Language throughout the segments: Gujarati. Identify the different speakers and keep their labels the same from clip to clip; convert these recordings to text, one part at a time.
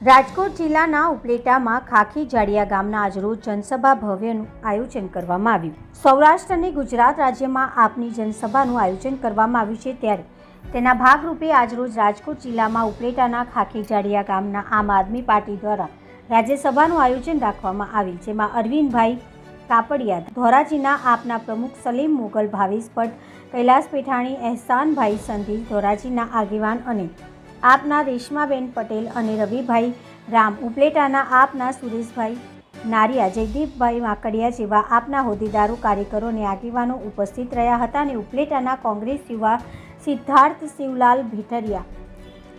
Speaker 1: રાજકોટ જિલ્લાના ઉપલેટામાં ખાખી જાડિયા ગામના આજરોજ જનસભા ભવ્યનું આયોજન કરવામાં આવ્યું. સૌરાષ્ટ્ર અને ગુજરાત રાજ્યમાં આપની જનસભાનું આયોજન કરવામાં આવ્યું છે ત્યારે તેના ભાગરૂપે આજરોજ રાજકોટ જિલ્લામાં ઉપલેટાના ખાખી જાડિયા ગામના આમ આદમી પાર્ટી દ્વારા રાજ્યસભાનું આયોજન રાખવામાં આવ્યું, જેમાં અરવિંદભાઈ કાપડિયા, ધોરાજીના આપના પ્રમુખ સલીમ મુગલ, ભાવેશ ભટ્ટ, કૈલાસ પેઠાણી એહસાનભાઈ સંધી ધોરાજીના આગેવાન અને આપના રેશમાબેન પટેલ અને રવિભાઈ રામ ઉપલેટાના આપના સુરેશભાઈ નારિયા જયદીપભાઈ માકડિયા જેવા આપના હોદ્દેદારો, કાર્યકરો અને આગેવાનો ઉપસ્થિત રહ્યા હતા અને ઉપલેટાના કોંગ્રેસ યુવા સિદ્ધાર્થ શિવલાલ ભેટરિયા,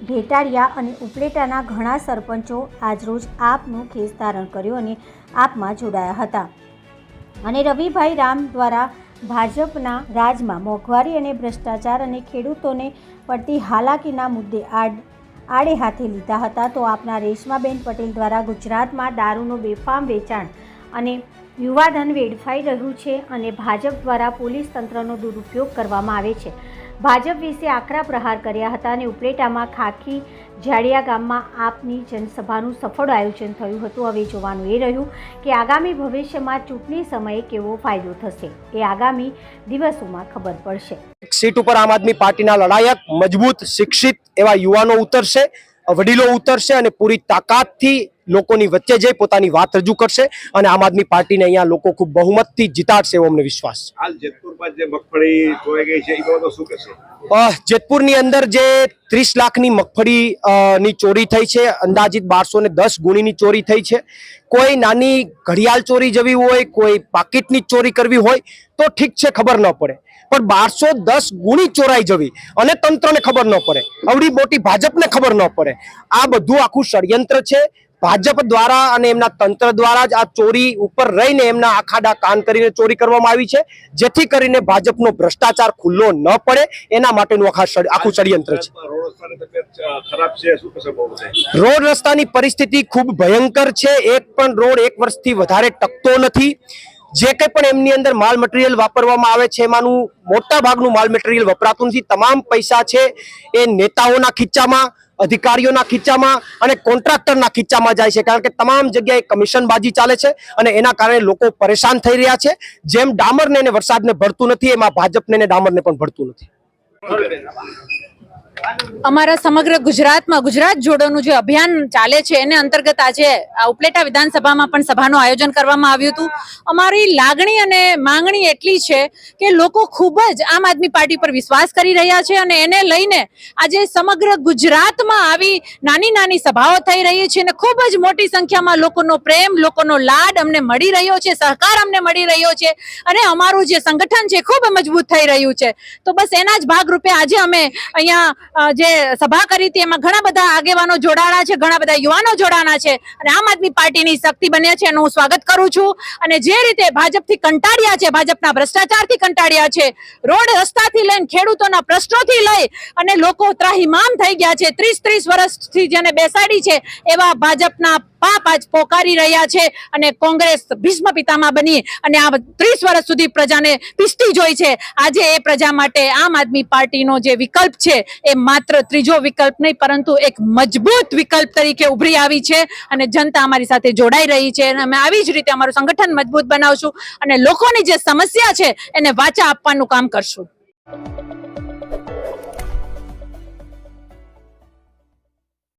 Speaker 1: ભેટારિયા અને ઉપલેટાના ઘણા સરપંચો આજરોજ આપનું ખેસ ધારણ કર્યું અને આપમાં જોડાયા હતા. અને રવિભાઈ રામ દ્વારા ભાજપના રાજમાં મોંઘવારી અને ભ્રષ્ટાચાર અને ખેડૂતોને પડતી હાલાકીના મુદ્દે આડ આડે હાથે લીધા હતા. તો આપના રેશમાબેન પટેલ દ્વારા ગુજરાતમાં દારૂનું બેફામ વેચાણ અને યુવાધન વેડફાઈ રહ્યું છે અને ભાજપ દ્વારા પોલીસ તંત્રનો દુરુપયોગ કરવામાં આવે છે. ભાજપ વિશે આકરા પ્રહાર કર્યા હતા અને ઉપલેટામાં ખાખી જાડિયા ગામમાં આપની જનસભાનું સફળ આયોજન થયું હતું. હવે જોવાનું એ રહ્યું કે આગામી ભવિષ્યમાં ચૂંટણી સમયે કેવો ફાયદો થશે. એ આગામી દિવસોમાં ખબર પડશે.
Speaker 2: સીટ ઉપર આમ આદમી પાર્ટીના લડાયક, મજબૂત, શિક્ષિત એવા યુવાનો ઉતરશે, વડીલો ઉતરશે અને પૂરી તાકાતથી લોકોની વચ્ચે જઈ પોતાની વાત રજૂ કરશે અને આમ આદમી પાર્ટીને અહીંયા લોકો ખૂબ બહુમતથી જીતાડશે એવો અમને વિશ્વાસ જેતપુરની અંદર જે ત્રીસ લાખની મગફળી ની ચોરી થઈ છે અંદાજિત બારસો ને દસ ગુણીની ચોરી થઈ છે. કોઈ નાની ઘડિયાળ ચોરી જવી હોય કોઈ પાકીટની ચોરી કરવી હોય તો ઠીક છે ખબર ન પડે. પણ બારસો દસ ગુણી ચોરાઈ જવી અને તંત્રને ખબર ન પડે. અવડી મોટી ભાજપને ખબર ન પડે. આ બધું આખું ષડયંત્ર છે. ભાજપ દ્વારા અને એમના તંત્ર દ્વારા જ આ ચોરી ઉપર રહીને એમના આખાડા કાન કરીને ચોરી કરવામાં આવી છે, જેથી કરીને ભાજપનો ભ્રષ્ટાચાર ખુલ્લો ન પડે. એના માટેનું આખા આખું ષડયંત્ર છે.
Speaker 3: રોડ રસ્તાની
Speaker 2: પરિસ્થિતિ ખૂબ ભયંકર છે. એક પણ રોડ એક વર્ષથી વધારે ટકતો નથી. જે કંઈ પણ એમની અંદર માલ મટીરિયલ વાપરવામાં આવે છે, એમાંનું મોટા ભાગનું માલ મટીરિયલ વપરાતું નથી. તમામ પૈસા છે એ નેતાઓના ખીચામાં અધિકારીઓના ખીચામાં અને કોન્ટ્રાક્ટરના ખીચામાં જાય છે. કારણ કે તમામ જગ્યાએ કમિશનબાજી ચાલે છે અને એના કારણે લોકો પરેશાન થઈ રહ્યા છે. જેમ ડામરને વરસાદને ભરતું નથી, એમાં ભાજપને ડામરને પણ ભરતું નથી.
Speaker 4: અમારા સમગ્ર ગુજરાતમાં ગુજરાત જોડોનું જે અભિયાન ચાલે છે, એને અંતર્ગત આજે આ ઉપલેટા વિધાનસભામાં પણ સભાનું આયોજન કરવામાં આવ્યું હતું. અમારી લાગણી અને માંગણી એટલી છે કે લોકો ખૂબ જ આમ આદમી પાર્ટી પર વિશ્વાસ કરી રહ્યા છે અને એને લઈને આજે સમગ્ર ગુજરાતમાં આવી નાની નાની સભાઓ થઈ રહી છે અને ખૂબ જ મોટી સંખ્યામાં લોકોનો પ્રેમ, લોકોનો લાડ અમને મળી રહ્યો છે, સહકાર અમને મળી રહ્યો છે અને અમારું જે સંગઠન છે ખૂબ મજબૂત થઈ રહ્યું છે. તો બસ એના જ ભાગરૂપે આજે અમે અહીંયા જે સભા કરી હતી, એમાં ઘણા બધા આગેવાનો જોડાણા છે, ઘણા બધા યુવાનો જોડાણા છે અને આમ આદમી પાર્ટીની શક્તિ બન્યા છે, એનું હું સ્વાગત કરું છું. અને જે રીતે ભાજપથી કંટાળ્યા છે, ભાજપના ભ્રષ્ટાચારથી કંટાળ્યા છે, રોડ રસ્તાથી લઈને ખેડૂતોના પ્રશ્નોથી લઈ અને લોકો ત્રાહીમામ થઈ ગયા છે, ત્રીસ ત્રીસ વર્ષથી જેને બેસાડી છે, એવા ભાજપના પાપ આજ પોકારી રહ્યા છે અને કોંગ્રેસ ભીષ્મ પિતામાં બની અને આ ત્રીસ વર્ષ સુધી પ્રજાને પીસતી જોઈ છે. આજે એ પ્રજા માટે આમ આદમી પાર્ટીનો જે વિકલ્પ છે, એ માત્ર ત્રીજો વિકલ્પ નહીં, પરંતુ એક મજબૂત વિકલ્પ તરીકે ઉભરી આવી છે અને જનતા અમારી સાથે જોડાઈ રહી છે. અને અમે આવી જ રીતે અમારું સંગઠન મજબૂત બનાવશું અને લોકોની જે સમસ્યા છે એને વાચા આપવાનું કામ કરશું.